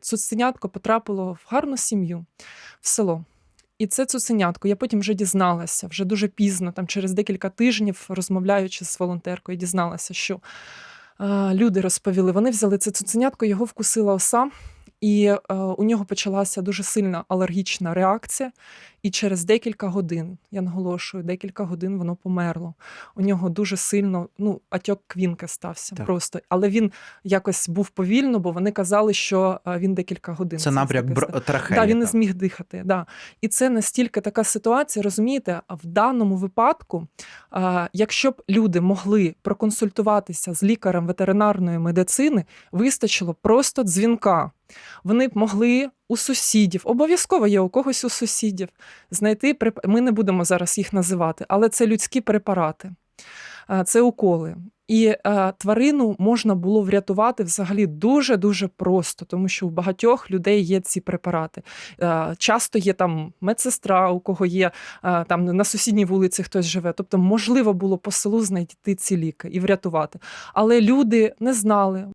Цуценятко потрапило в гарну сім'ю в село. І це цуценятко. Я потім вже дізналася, вже дуже пізно, там через декілька тижнів, розмовляючи з волонтеркою, дізналася, що е, люди розповіли, вони взяли це цуценятко, його вкусила оса, і е, у нього почалася дуже сильна алергічна реакція. І через декілька годин, я наголошую, декілька годин воно померло. У нього дуже сильно ну, атьок квінки стався Так. просто. Але він якось був повільно, бо вони казали, що е, він декілька годин. Це напряк бр... трахеї. Да, він не зміг дихати. Да. І це настільки така ситуація, розумієте, в даному випадку, а, якщо б люди могли проконсультуватися з лікарем ветеринарної медицини, вистачило просто дзвінка. Вони б могли у сусідів, обов'язково є у когось у сусідів, знайти Ми не будемо зараз їх називати, але це людські препарати, це уколи. І е, тварину можна було врятувати взагалі дуже дуже просто, тому що у багатьох людей є ці препарати. Е, часто є там медсестра, у кого є е, там на сусідній вулиці хтось живе. Тобто, можливо було по селу знайти ці ліки і врятувати. Але люди не знали.